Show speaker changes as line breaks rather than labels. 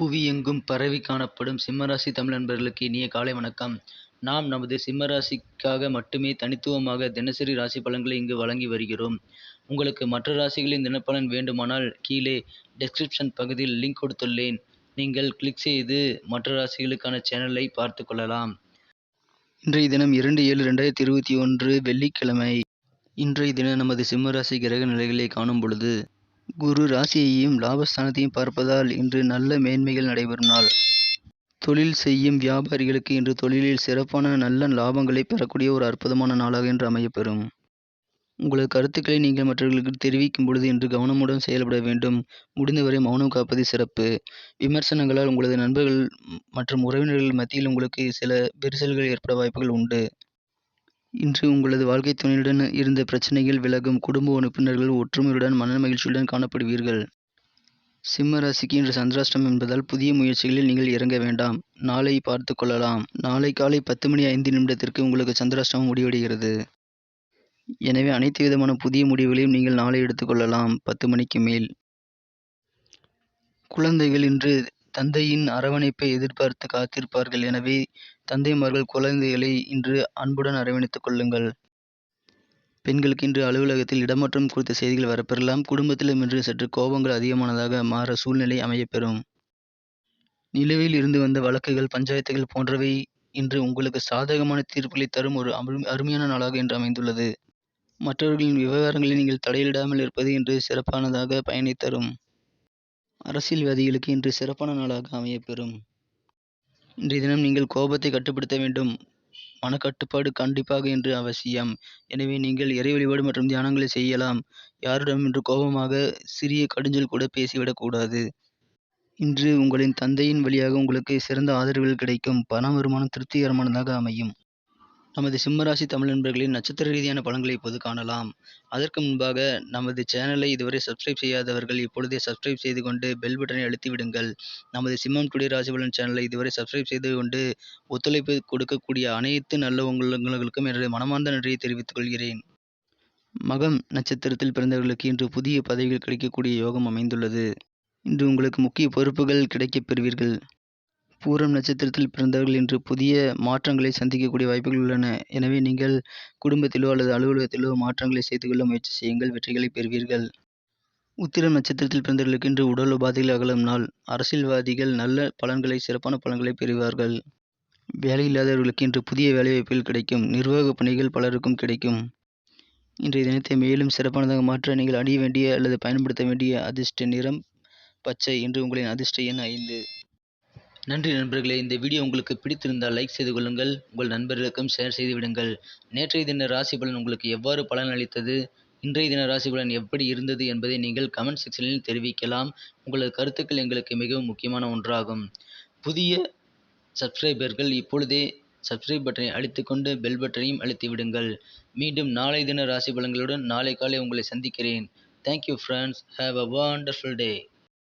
புவியெங்கும் பரவி காணப்படும் சிம்மராசி தமிழ் நண்பர்களுக்கு இனிய காலை வணக்கம். நாம் நமது சிம்மராசிக்காக மட்டுமே தனித்துவமாக தினசரி ராசி பலன்களை இங்கு வழங்கி வருகிறோம். உங்களுக்கு மற்ற ராசிகளின் தினப்பலன் வேண்டுமானால் கீழே டெஸ்கிரிப்ஷன் பகுதியில் லிங்க் கொடுத்துள்ளேன். நீங்கள் கிளிக் செய்து மற்ற ராசிகளுக்கான சேனலை பார்த்து கொள்ளலாம். இன்றைய தினம் இரண்டு ஏழு ரெண்டாயிரத்தி இருபத்தி ஒன்று வெள்ளிக்கிழமை. இன்றைய தினம் நமது சிம்மராசி கிரக நிலைகளை காணும் பொழுது குரு ராசியையும் லாபஸ்தானத்தையும் பார்ப்பதால் இன்று நல்ல மேன்மைகள் நடைபெறும் நாள். தொழில் செய்யும் வியாபாரிகளுக்கு இன்று தொழிலில் சிறப்பான நல்ல லாபங்களை பெறக்கூடிய ஒரு அற்புதமான நாளாக இன்று அமையப்பெறும். உங்களது கருத்துக்களை நீங்கள் மற்றவர்களுக்கு தெரிவிக்கும் பொழுது இன்று கவனமுடன் செயல்பட வேண்டும். முடிந்தவரை மௌனம் காப்பது சிறப்பு. விமர்சனங்களால் உங்களது நண்பர்கள் மற்றும் உறவினர்கள் மத்தியில் உங்களுக்கு சில விரிசல்கள் ஏற்பட வாய்ப்புகள் உண்டு. இன்று உங்களது வாழ்க்கை துணையுடன் இருந்த பிரச்சனைகள் விலகும் குடும்ப உறுப்பினர்கள் ஒற்றுமையுடன் மன மகிழ்ச்சியுடன் காணப்படுவீர்கள். சிம்ம ராசிக்கு இன்று சந்திராஷ்டம் என்பதால் புதிய முயற்சிகளில் நீங்கள் இறங்க வேண்டாம். நாளை பார்த்து கொள்ளலாம். நாளை காலை பத்து மணி ஐந்து நிமிடத்திற்கு உங்களுக்கு சந்திராஷ்டமம் முடிவடைகிறது. எனவே அனைத்து விதமான புதிய முடிவுகளையும் நீங்கள் நாளை எடுத்துக்கொள்ளலாம் பத்து மணிக்கு மேல். குழந்தைகள் இன்று தந்தையின் அரவணைப்பை எதிர்பார்த்து காத்திருப்பார்கள். எனவே தந்தைமார்கள் குழந்தைகளை இன்று அன்புடன் அரவணைத்துக் கொள்ளுங்கள். பெண்களுக்கு இன்று அலுவலகத்தில் இடமாற்றம் குறித்த செய்திகள் வரப்பெறலாம். குடும்பத்திலும் இன்று சற்று கோபங்கள் அதிகமானதாக மாற சூழ்நிலை அமையப்பெறும். நிலுவையில் இருந்து வந்த வழக்குகள் பஞ்சாயத்துகள் போன்றவை இன்று உங்களுக்கு சாதகமான தீர்ப்புகளை தரும் ஒரு அருமையான நாளாக இன்று அமைந்துள்ளது. மற்றவர்களின் விவகாரங்களில் நீங்கள் தலையிடாமல் இருப்பது இன்று சிறப்பானதாக பயனை தரும். அரசியல்வாதிகளுக்கு இன்று சிறப்பான நாளாக அமையப்பெறும். இன்றைய தினம் நீங்கள் கோபத்தை கட்டுப்படுத்த வேண்டும். மனக்கட்டுப்பாடு கண்டிப்பாக இன்று அவசியம். எனவே நீங்கள் இறை வழிபாடு மற்றும் தியானங்களை செய்யலாம். யாரிடம் இன்று கோபமாக சிறிய கடிஞ்சல் கூட பேசிவிடக்கூடாது. இன்று உங்களின் தந்தையின் வழியாக உங்களுக்கு சிறந்த ஆதரவுகள் கிடைக்கும். பண வருமானம் திருப்திகரமானதாக அமையும். நமது சிம்மராசி தமிழ் நண்பர்களின் நட்சத்திர ரீதியான பலன்களை இப்போது காணலாம். அதற்கு முன்பாக நமது சேனலை இதுவரை சப்ஸ்கிரைப் செய்யாதவர்கள் இப்பொழுதே சப்ஸ்கிரைப் செய்து கொண்டு பெல் பட்டனை அழுத்தி விடுங்கள். நமது சிம்மம் டுடே ராசிபலன் சேனலை இதுவரை சப்ஸ்கிரைப் செய்து கொண்டு ஒத்துழைப்பு கொடுக்கக்கூடிய அனைத்து நல்ல உங்களுக்கும் எனது மனமார்ந்த நன்றியை தெரிவித்துக் கொள்கிறேன். மகம் நட்சத்திரத்தில் பிறந்தவர்களுக்கு இன்று புதிய பதவிகள் கிடைக்கக்கூடிய யோகம் அமைந்துள்ளது. இன்று உங்களுக்கு முக்கிய பொறுப்புகள் கிடைக்கப் பெறுவீர்கள். பூரம் நட்சத்திரத்தில் பிறந்தவர்கள் இன்று புதிய மாற்றங்களை சந்திக்கக்கூடிய வாய்ப்புகள் உள்ளன. எனவே நீங்கள் குடும்பத்திலோ அல்லது அலுவலகத்திலோ மாற்றங்களை செய்து கொள்ள முயற்சி செய்யுங்கள். வெற்றிகளை பெறுவீர்கள். உத்திரம் நட்சத்திரத்தில் பிறந்தவர்களுக்கு இன்று உடல் உபாதைகள் அகலும் நாள். அரசியல்வாதிகள் நல்ல பலன்களை சிறப்பான பலன்களை பெறுவார்கள். வேலை இல்லாதவர்களுக்கு இன்று புதிய வேலைவாய்ப்புகள் கிடைக்கும். நிர்வாக பணிகள் பலருக்கும் கிடைக்கும். இன்றைய தினத்தை மேலும் சிறப்பானதாக மாற்ற நீங்கள் அணிய வேண்டிய அல்லது பயன்படுத்த வேண்டிய அதிர்ஷ்ட நிறம் பச்சை இன்று உங்களின் அதிர்ஷ்ட எண் ஐந்து. நன்றி நண்பர்களே இந்த வீடியோ உங்களுக்கு பிடித்திருந்தால் லைக் செய்து கொள்ளுங்கள் உங்கள் நண்பர்களுக்கும் ஷேர் செய்து விடுங்கள். நேற்றைய தின ராசி பலன் உங்களுக்கு எவ்வாறு பலன் அளித்தது இன்றைய தின ராசி பலன் எப்படி இருந்தது என்பதை நீங்கள் கமெண்ட் செக்ஷனில் தெரிவிக்கலாம். உங்களது கருத்துக்கள் எங்களுக்கு மிகவும் முக்கியமான ஒன்றாகும். புதிய சப்ஸ்கிரைபர்கள் இப்பொழுதே சப்ஸ்கிரைப் பட்டனை அழுத்திக்கொண்டு பெல் பட்டனையும் அழுத்தி விடுங்கள். மீண்டும் நாளை தின ராசி பலன்களுடன் நாளை காலை உங்களை சந்திக்கிறேன். Thank you friends have a wonderful day